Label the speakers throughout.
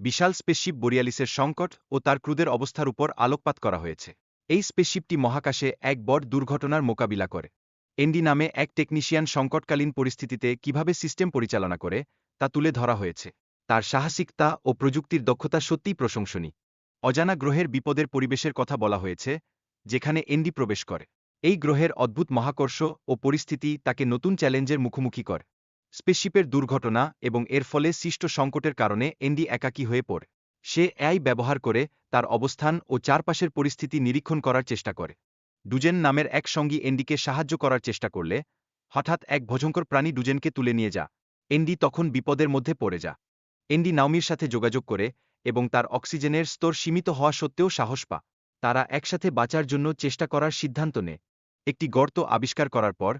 Speaker 1: বিশাল spaceship বোরিয়ালিসের সংকট ও তার ক্রুদের অবস্থার উপর আলোকপাত করা হয়েছে। এই স্পেসশিপটি মহাকাশে এক বড় দুর্ঘটনার মোকাবিলা করে। এনডি নামে এক টেকনিশিয়ান সংকটকালীন পরিস্থিতিতে কীভাবে সিস্টেম পরিচালনা করে, তা তুলে ধরা হয়েছে। তার সাহসিকতা ও প্রযুক্তির দক্ষতা সত্যিই প্রশংসনীয়। অজানা গ্রহের বিপদের পরিবেশের কথা বলা হয়েছে, যেখানে এনডি প্রবেশ করে। এই গ্রহের অদ্ভুত মহাকর্ষ ও পরিস্থিতি তাকে নতুন চ্যালেঞ্জের মুখোমুখি করে। স্পেসশিপের দুর্ঘটনা এবং এর ফলে সৃষ্ট সংকটের কারণে এন্ডি একাকী হয়ে পড়ে। সে এআই ব্যবহার করে তার অবস্থান ও চারপাশের পরিস্থিতি নিরীক্ষণ করার চেষ্টা করে। ডুজেন নামের এক সঙ্গী এন্ডিকে সাহায্য করার চেষ্টা করলে, হঠাৎ এক ভজঙ্কর প্রাণী ডুজেনকে তুলে নিয়ে যা। এন্ডি তখন বিপদের মধ্যে পড়ে যা। এন্ডি নাওমির সাথে যোগাযোগ করে এবং তার অক্সিজেনের স্তর সীমিত হওয়া সত্ত্বেও সাহস পা। তারা একসাথে বাঁচার জন্য চেষ্টা করার সিদ্ধান্ত নেয়। একটি গর্ত আবিষ্কার করার পর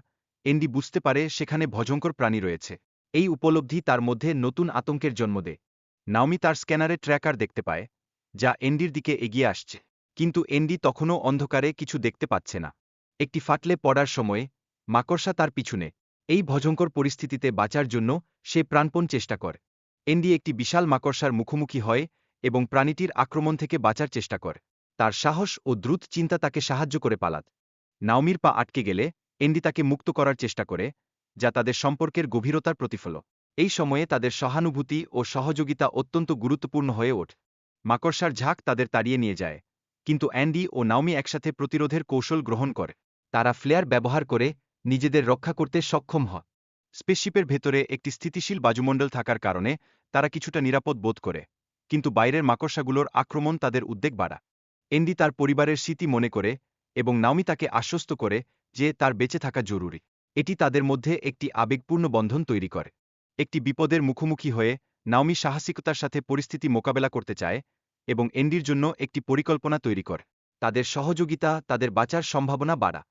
Speaker 1: এন্ডি বুঝতে পারে সেখানে ভজঙ্কর প্রাণী রয়েছে। এই উপলব্ধি তার মধ্যে নতুন আতঙ্কের জন্ম দেয়। নাওমি তার স্ক্যানারে ট্র্যাকার দেখতে পায়, যা এন্ডির দিকে এগিয়ে আসছে। কিন্তু এন্ডি তখনও অন্ধকারে কিছু দেখতে পাচ্ছে না। একটি ফাটলে পড়ার সময়ে মাকড়সা তার পিছনে। এই ভজঙ্কর পরিস্থিতিতে বাঁচার জন্য সে প্রাণপণ চেষ্টা করে। এন্ডি একটি বিশাল মাকড়সার মুখোমুখি হয় এবং প্রাণীটির আক্রমণ থেকে বাঁচার চেষ্টা করে। তার সাহস ও দ্রুত চিন্তা তাকে সাহায্য করে পালাত। নাওমির পা আটকে গেলে এন্ডি তাকে মুক্ত করার চেষ্টা করে, যা তাদের সম্পর্কের গভীরতার প্রতিফল এই সময়ে তাদের সহানুভূতি ও সহযোগিতা অত্যন্ত গুরুত্বপূর্ণ হয়ে ওঠে। মাকড়সার ঝাঁক তাদের তাড়িয়ে নিয়ে যায়, কিন্তু অ্যান্ডি ও নাওমি একসাথে প্রতিরোধের কৌশল গ্রহণ করে। তারা ফ্লেয়ার ব্যবহার করে নিজেদের রক্ষা করতে সক্ষম হয়। স্পেসশিপের ভেতরে একটি স্থিতিশীল বাজুমণ্ডল থাকার কারণে তারা কিছুটা নিরাপদ বোধ করে, কিন্তু বাইরের মাকড়সাগুলোর আক্রমণ তাদের উদ্বেগ বাড়া এন্ডি তার পরিবারের স্মৃতি মনে করে এবং নাওমি তাকে আশ্বস্ত করে যে তার বেঁচে থাকা জরুরি। এটি তাদের মধ্যে একটি আবেগপূর্ণ বন্ধন তৈরি করে। একটি বিপদের মুখোমুখি হয়ে নাওমি সাহসিকতার সাথে পরিস্থিতি মোকাবেলা করতে চায় এবং এন্ডির জন্য একটি পরিকল্পনা তৈরি করে। তাদের সহযোগিতা, তাদের বাঁচার সম্ভাবনা বাড়া।